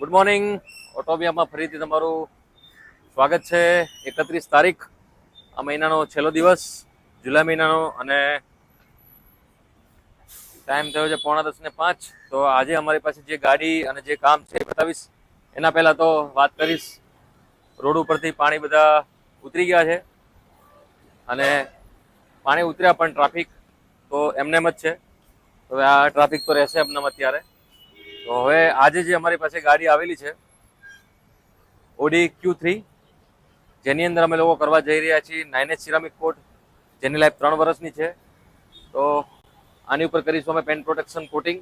Good morning ઓટોબિયામાં ફરીથી તમારું સ્વાગત છે. એકત્રીસ તારીખ, આ મહિનાનો છેલ્લો દિવસ, જુલાઈ મહિનાનો અને ટાઈમ થયો છે પોણા દસ ને પાંચ. તો આજે અમારી પાસે જે ગાડી અને જે કામ છે એ બતાવીશ. એના પહેલાં તો વાત કરીશ. રોડ ઉપરથી પાણી બધા ઉતરી ગયા છે. અને પાણી ઉતર્યા પણ ટ્રાફિક તો એમનેમ જ છે. હવે આ ટ્રાફિક તો રહેશે એમનેમ અત્યારે. તો હવે આજે જે અમારી પાસે ગાડી આવેલી છે ઓડી ક્યુ થ્રી જેની અંદર અમે લોકો કરવા જઈ રહ્યા છીએ નાઇન એચ સિરામિક કોટ જેની લાઈફ ત્રણ વર્ષની છે. તો આની ઉપર કરીશું અમે પેન પ્રોટેક્શન કોટિંગ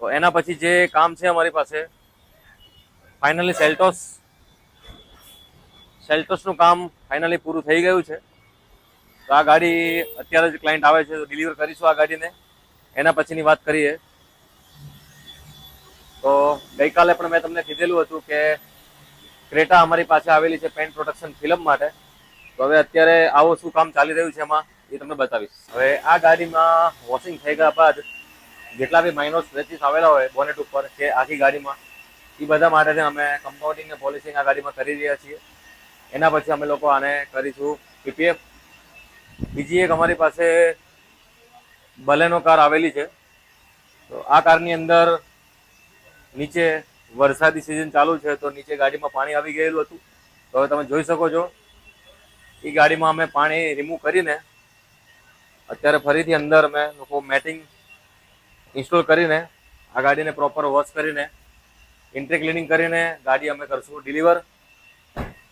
તો એના પછી જે કામ છે અમારી પાસે ફાઇનલી સેલ્ટોસ સેલ્ટોસનું કામ ફાઇનલી પૂરું થઈ ગયું છે. તો આ ગાડી અત્યારે જ ક્લાયન્ટ આવે છે, તો ડિલિવર કરીશું આ ગાડીને. એના પછીની વાત કરીએ. તો ગઈકાલે પણ મેં તમને કીધેલું હતું કે ક્રેટા અમારી પાસે આવેલી છે પેન્ટ પ્રોટેક્શન ફિલ્મ માટે. તો હવે અત્યારે આવો શું કામ ચાલી રહ્યું છે એમાં એ તમને બતાવીશ. હવે આ ગાડીમાં વોશિંગ થઈ ગયા બાદ જેટલા બી માઇનોર સ્ક્રેચીસ આવેલા હોય બોનેટ ઉપર કે આખી ગાડીમાં, એ બધા માટે અમે કમ્પાઉન્ડિંગ ને પોલિશિંગ આ ગાડીમાં કરી રહ્યા છીએ. એના પછી અમે લોકો આને કરીશું પીપીએફ બીજી એક અમારી પાસે બલેનો કાર આવેલી છે. તો આ કારની અંદર નીચે વરસાદી સિઝન ચાલુ છે, તો નીચે ગાડીમાં પાણી આવી ગયેલું હતું. તો હવે તમે જોઈ શકો છો એ ગાડીમાં અમે પાણી રિમૂવ કરીને અત્યારે ફરીથી અંદર અમે લોકો મેટિંગ ઇન્સ્ટોલ કરીને આ ગાડીને પ્રોપર વોશ કરીને ઇન્ટ્રી ક્લિનિંગ કરીને ગાડી અમે કરશું ડિલિવર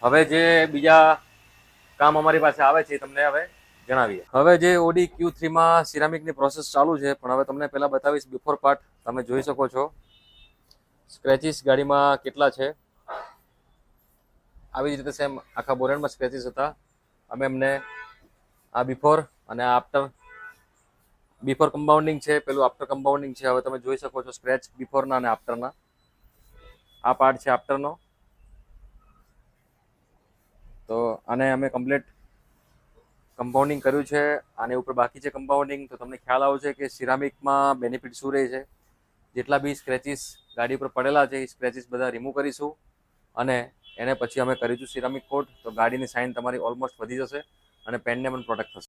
હવે જે બીજા કામ અમારી પાસે આવે છે તમને હવે જણાવીએ. હવે જે ઓડી ક્યુ થ્રીમાં સિરામિકની પ્રોસેસ ચાલુ છે, પણ હવે તમને પહેલાં બતાવીશ બિફોર પાર્ટ તમે જોઈ શકો છો. સ્ક્રેચીસ ગાડીમાં કેટલા છે? આવી જ રીતે સેમ આખા બોરેન્ડમાં સ્ક્રેચીસ હતા. અમે એમને આ બિફોર અને આ આફ્ટર બિફોર કમ્પાઉન્ડિંગ છે, પેલું આફ્ટર કમ્પાઉન્ડિંગ છે. હવે તમે જોઈ શકો છો સ્ક્રેચ બિફોરના અને આફ્ટરના આ પાર્ટ છે આફ્ટરનો તો આને અમે કમ્પ્લીટ કમ્પાઉન્ડિંગ કર્યું છે. આની ઉપર બાકી છે કમ્પાઉન્ડિંગ તો તમને ખ્યાલ આવશે કે સિરામિકમાં બેનિફિટ શું રહે છે? જેટલા બી સ્ક્રેચીસ ગાડી પર પડેલા છે, એ સ્ક્રેચીસ બધા રિમૂવ કરીશું. અને એને પછી અમે કરીશું સિરામિક કોટ તો ગાડીની સાઇન તમારી ઓલમોસ્ટ વધી જશે અને પેનને પણ પ્રોટેક્ટ થશે.